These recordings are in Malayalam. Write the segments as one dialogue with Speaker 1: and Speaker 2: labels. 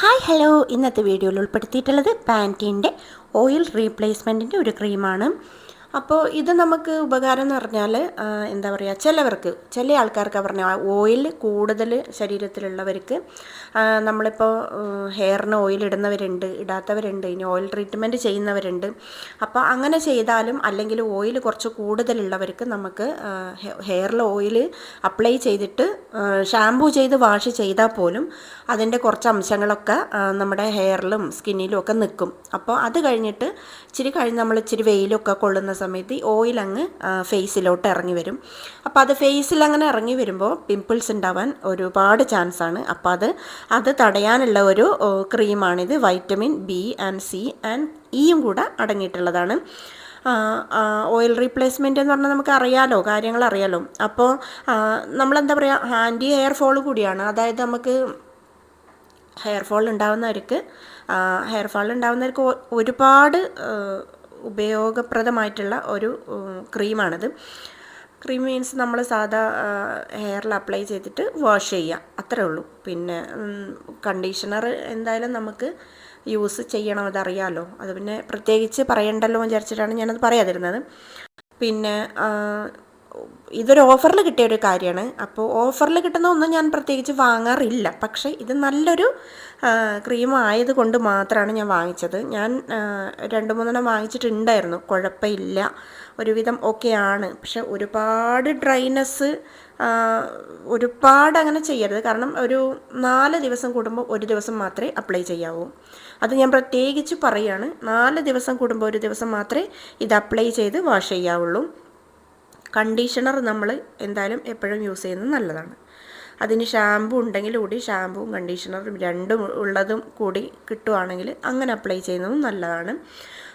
Speaker 1: Hi hello. ഇന്നത്തെ വീഡിയോയിൽ ഉൾപ്പെടുത്തിയിട്ടുള്ളത് പാന്റീന്റെ ഓയിൽ റീപ്ലേസ്മെന്റിന്റെ ഒരു ക്രീമാണ്. അപ്പോൾ ഇത് നമുക്ക് ഉപകാരം എന്ന് പറഞ്ഞാൽ എന്താ പറയുക ചിലവർക്ക് ചില ആൾക്കാർക്ക് പറഞ്ഞാൽ ഓയിൽ കൂടുതൽ ശരീരത്തിലുള്ളവർക്ക് നമ്മളിപ്പോൾ ഹെയറിന് ഓയിൽ ഇടുന്നവരുണ്ട് ഇടാത്തവരുണ്ട് ഇനി ഓയിൽ ട്രീറ്റ്മെന്റ് ചെയ്യുന്നവരുണ്ട്. അപ്പോൾ അങ്ങനെ ചെയ്താലും അല്ലെങ്കിൽ ഓയിൽ കുറച്ച് കൂടുതലുള്ളവർക്ക് നമുക്ക് ഹെയറിൽ ഓയിൽ അപ്ലൈ ചെയ്തിട്ട് ഷാമ്പൂ ചെയ്ത് വാഷ് ചെയ്താൽ പോലും അതിന്റെ കുറച്ച് അംശങ്ങളൊക്കെ നമ്മുടെ ഹെയറിലും സ്കിന്നിലും ഒക്കെ നിൽക്കും. അപ്പോൾ അത് കഴിഞ്ഞിട്ട് ഇച്ചിരി കഴിഞ്ഞ് നമ്മൾ ഇച്ചിരി വെയിലൊക്കെ കൊള്ളുന്ന സമയത്ത് ഈ ഓയിൽ അങ്ങ് ഫേസിലോട്ട് ഇറങ്ങി വരും. അപ്പോൾ അത് ഫേസിൽ അങ്ങനെ ഇറങ്ങി വരുമ്പോൾ പിമ്പിൾസ് ഉണ്ടാവാൻ ഒരുപാട് ചാൻസ് ആണ്. അപ്പോൾ അത് അത് തടയാനുള്ള ഒരു ക്രീമാണിത് vitamin B and C and ഇയും കൂടെ അടങ്ങിയിട്ടുള്ളതാണ്. ഓയിൽ റീപ്ലേസ്മെന്റ് എന്ന് പറഞ്ഞാൽ നമുക്ക് അറിയാലോ കാര്യങ്ങൾ അറിയാലോ. അപ്പോൾ നമ്മളെന്താ പറയുക ആന്റി ഹെയർ ഫോൾ കൂടിയാണ്. അതായത് നമുക്ക് ഹെയർ ഫോൾ ഉണ്ടാകുന്നവർക്ക് ഹെയർ ഫോൾ ഉണ്ടാകുന്നവർക്ക് ഒരുപാട് ഉപയോഗപ്രദമായിട്ടുള്ള ഒരു ക്രീമാണിത്. ക്രീം മീൻസ് നമ്മൾ സാധാ ഹെയറിൽ അപ്ലൈ ചെയ്തിട്ട് വാഷ് ചെയ്യുക അത്രേ ഉള്ളൂ. പിന്നെ കണ്ടീഷണർ എന്തായാലും നമുക്ക് യൂസ് ചെയ്യണം അതറിയാമല്ലോ അത് പിന്നെ പ്രത്യേകിച്ച് പറയണ്ടല്ലോ വിചാരിച്ചിട്ടാണ് ഞാനത് പറയാതിരുന്നത്. പിന്നെ ഇതൊരു ഓഫറിൽ കിട്ടിയ ഒരു കാര്യമാണ്. അപ്പോൾ ഓഫറിൽ കിട്ടുന്ന ഒന്നും ഞാൻ പ്രത്യേകിച്ച് വാങ്ങാറില്ല. പക്ഷേ ഇത് നല്ലൊരു ക്രീം ആയതുകൊണ്ട് മാത്രമാണ് ഞാൻ വാങ്ങിച്ചത്. ഞാൻ രണ്ട് മൂന്നെണ്ണം വാങ്ങിച്ചിട്ടുണ്ടായിരുന്നു. കുഴപ്പമില്ല. ഒരുവിധം ഓക്കെയാണ് പക്ഷെ ഒരുപാട് ഡ്രൈനെസ് ഒരുപാട് അങ്ങനെ ചെയ്യരുത്. കാരണം ഒരു നാല് ദിവസം കൂടുമ്പോൾ ഒരു ദിവസം മാത്രമേ അപ്ലൈ ചെയ്യാവൂ. അത് ഞാൻ പ്രത്യേകിച്ച് പറയുകയാണ് നാല് ദിവസം കൂടുമ്പോൾ ഒരു ദിവസം മാത്രമേ ഇത് അപ്ലൈ ചെയ്ത് വാഷ് ചെയ്യാവുള്ളൂ. കണ്ടീഷണർ നമ്മൾ എന്തായാലും എപ്പോഴും യൂസ് ചെയ്യുന്നത് നല്ലതാണ്. അതിന് ഷാമ്പു ഉണ്ടെങ്കിൽ കൂടി ഷാമ്പുവും കണ്ടീഷണറും രണ്ടും ഉള്ളതും കൂടി കിട്ടുവാണെങ്കിൽ അങ്ങനെ അപ്ലൈ ചെയ്യുന്നതും നല്ലതാണ്.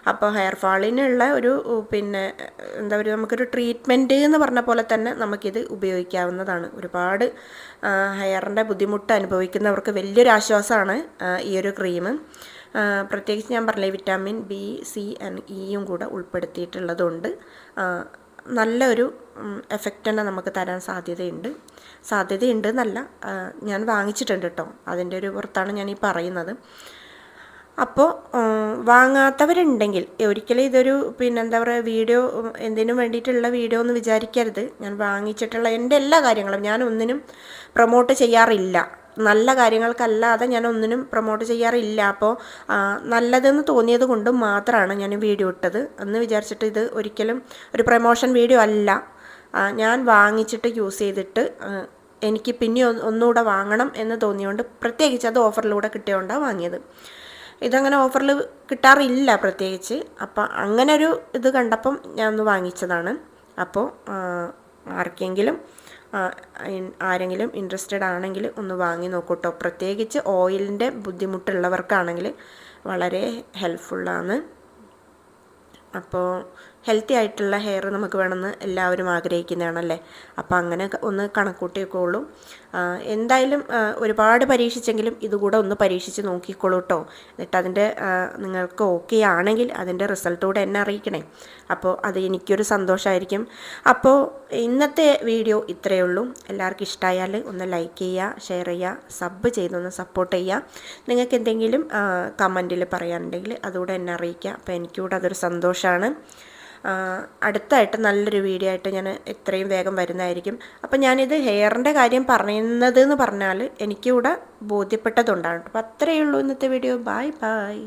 Speaker 1: അപ്പോൾ ഹെയർ ഫാളിനുള്ള ഒരു പിന്നെ എന്താ പറയുക നമുക്കൊരു ട്രീറ്റ്മെന്റ് എന്ന് പറഞ്ഞ പോലെ തന്നെ നമുക്കിത് ഉപയോഗിക്കാവുന്നതാണ്. ഒരുപാട് ഹെയറിന്റെ ബുദ്ധിമുട്ട് അനുഭവിക്കുന്നവർക്ക് വലിയൊരു ആശ്വാസമാണ് ഈ ഒരു ക്രീം. പ്രത്യേകിച്ച് ഞാൻ പറഞ്ഞില്ലേ വിറ്റാമിൻ ബി സി ആൻഡ് ഇയും കൂടെ ഉൾപ്പെടുത്തിയിട്ടുള്ളതുകൊണ്ട് നല്ലൊരു എഫക്റ്റ് തന്നെ നമുക്ക് തരാൻ സാധ്യതയുണ്ട്. സാധ്യതയുണ്ട് എന്നല്ല ഞാൻ വാങ്ങിച്ചിട്ടുണ്ട് കേട്ടോ അതിന്റെ ഒരു പുറത്താണ് ഞാൻ ഈ പറയുന്നത്. അപ്പോൾ വാങ്ങാത്തവരുണ്ടെങ്കിൽ ഒരിക്കലും ഇതൊരു പിന്നെ എന്താ പറയുക വീഡിയോ എന്തിനു വേണ്ടിയിട്ടുള്ള വീഡിയോ എന്ന് വിചാരിക്കരുത്. ഞാൻ വാങ്ങിച്ചിട്ടുള്ള എന്റെ എല്ലാ കാര്യങ്ങളും ഞാൻ ഒന്നിനും പ്രൊമോട്ട് ചെയ്യാറില്ല. നല്ല കാര്യങ്ങൾക്കല്ലാതെ ഞാൻ ഒന്നിനും പ്രൊമോട്ട് ചെയ്യാറില്ല. അപ്പോൾ നല്ലതെന്ന് തോന്നിയത് കൊണ്ട് മാത്രമാണ് ഞാൻ വീഡിയോ ഇട്ടത്. എന്ന് വിചാരിച്ചിട്ട് ഇത് ഒരിക്കലും ഒരു പ്രൊമോഷൻ വീഡിയോ അല്ല. ഞാൻ വാങ്ങിച്ചിട്ട് യൂസ് ചെയ്തിട്ട് എനിക്ക് പിന്നെ ഒന്ന് ഒന്നുകൂടെ വാങ്ങണം എന്ന് തോന്നിയോണ്ട് പ്രത്യേകിച്ച് അത് ഓഫറിലൂടെ കിട്ടിയോണ്ടാണ് വാങ്ങിയത്. ഇതങ്ങനെ ഓഫറിൽ കിട്ടാറില്ല പ്രത്യേകിച്ച്. അപ്പം അങ്ങനെ ഒരു ഇത് കണ്ടപ്പം ഞാൻ ഒന്ന് വാങ്ങിച്ചതാണ് അപ്പോൾ ആർക്കെങ്കിലും ആരെങ്കിലും ഇൻട്രസ്റ്റഡ് ആണെങ്കിൽ ഒന്ന് വാങ്ങി നോക്കൂട്ടോ. പ്രത്യേകിച്ച് ഓയിലിന്റെ ബുദ്ധിമുട്ടുള്ളവർക്കാണെങ്കിൽ വളരെ ഹെൽപ്ഫുള്ളാണ്. അപ്പോൾ ഹെൽത്തി ആയിട്ടുള്ള ഹെയർ നമുക്ക് വേണമെന്ന് എല്ലാവരും ആഗ്രഹിക്കുന്നതാണല്ലേ? അപ്പോൾ അങ്ങനെ ഒന്ന് കണക്കൂട്ടിയൊക്കെയുള്ളൂ എന്തായാലും ഒരുപാട് പരീക്ഷിച്ചെങ്കിലും ഇതുകൂടെ ഒന്ന് പരീക്ഷിച്ച് നോക്കിക്കോളൂ കേട്ടോ എന്നിട്ട് അതിന്റെ നിങ്ങൾക്ക് ഓക്കെ ആണെങ്കിൽ അതിന്റെ റിസൾട്ടൂടെ എന്നെ അറിയിക്കണേ. അപ്പോൾ അത് എനിക്കൊരു സന്തോഷമായിരിക്കും അപ്പോൾ ഇന്നത്തെ വീഡിയോ ഇത്രയേ ഉള്ളൂ. എല്ലാവർക്കും ഇഷ്ടമായാൽ ഒന്ന് ലൈക്ക് ചെയ്യുക ഷെയർ ചെയ്യുക സബ് ചെയ്തൊന്ന് സപ്പോർട്ട് ചെയ്യുക. നിങ്ങൾക്ക് എന്തെങ്കിലും കമന്റിൽ പറയാനുണ്ടെങ്കിൽ അതുകൂടെ എന്നെ അറിയിക്കുക. അപ്പോൾ എനിക്കൂടെ അതൊരു സന്തോഷമാണ് അടുത്തായിട്ട് നല്ലൊരു വീഡിയോ ആയിട്ട് ഞാൻ എത്രയും വേഗം വരുന്നതായിരിക്കും. അപ്പം ഞാനിത് ഹെയറിന്റെ കാര്യം പറയുന്നത് എന്ന് പറഞ്ഞാൽ എനിക്കിവിടെ ബോധ്യപ്പെട്ടതുണ്ടാകും അപ്പോൾ അത്രയേ ഉള്ളൂ ഇന്നത്തെ വീഡിയോ ബൈ ബൈ